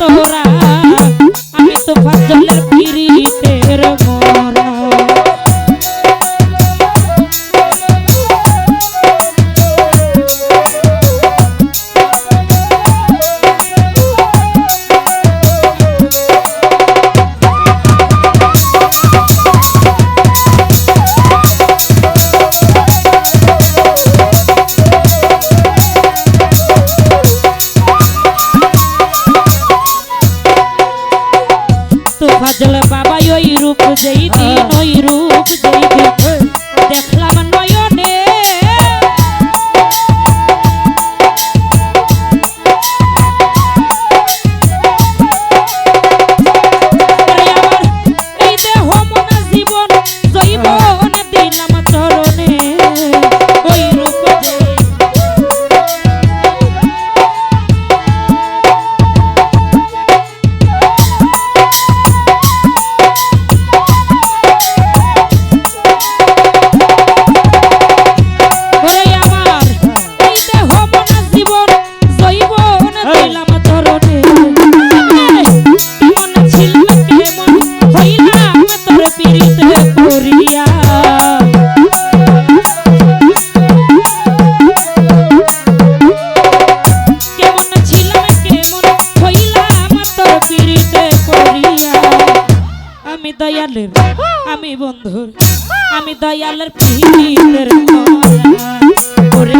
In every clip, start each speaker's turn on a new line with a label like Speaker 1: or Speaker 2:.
Speaker 1: তোরা আমি তো ফসলের পিড়িতে তো ফজল বাবা ওই রূপ যেই দিন ওই রূপ যেই দিন। আমি বন্ধুর আমি দয়ালের পিহিতের ওরে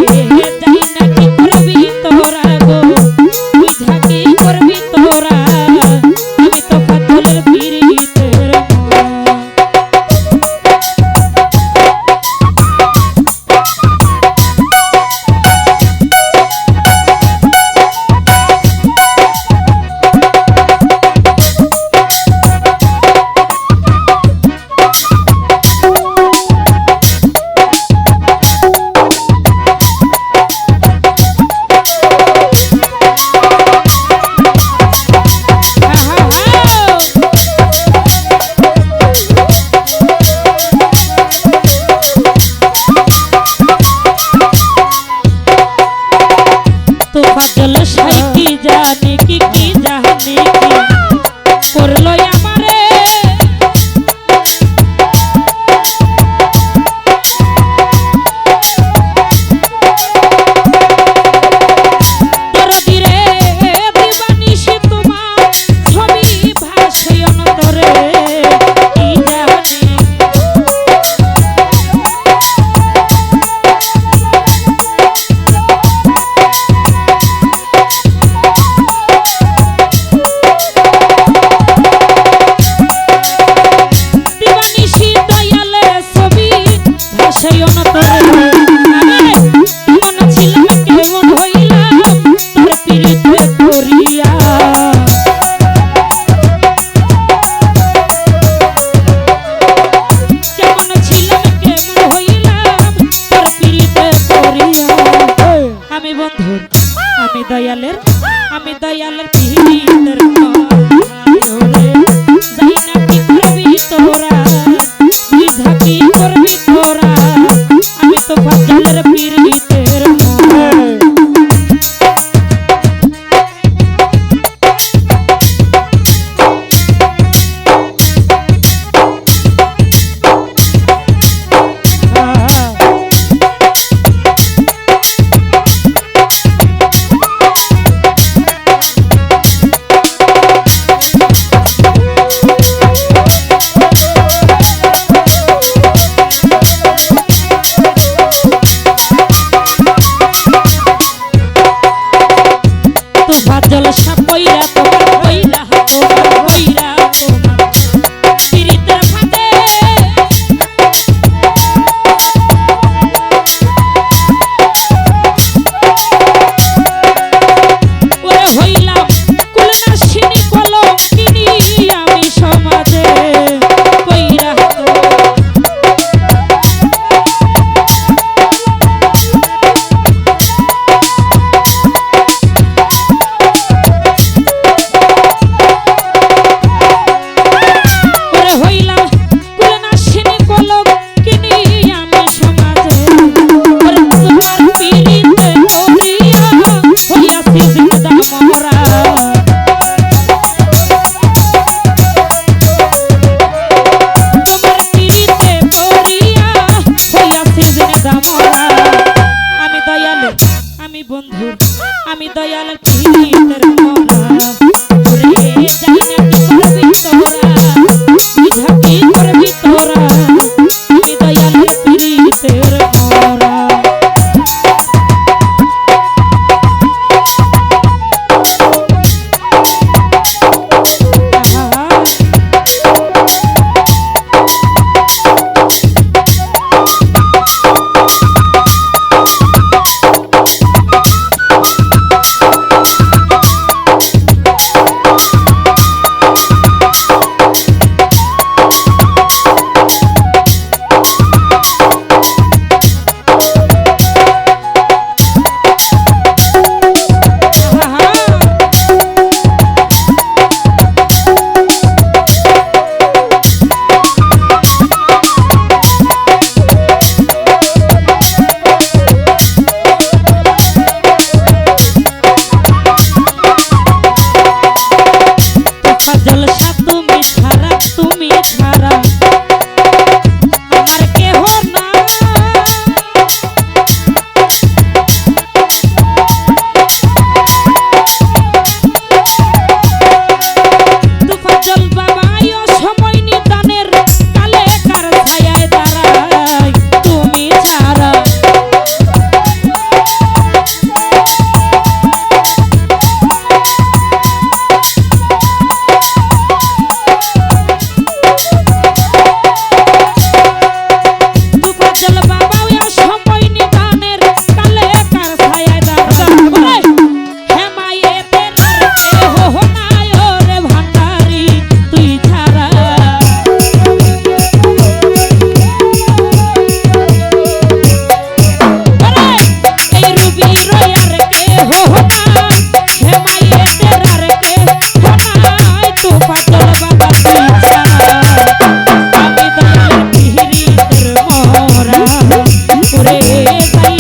Speaker 1: বন্ধুর আমি দয়ালের আমি দয়ালের পিহিতর সাজল সাপইয়া Bye.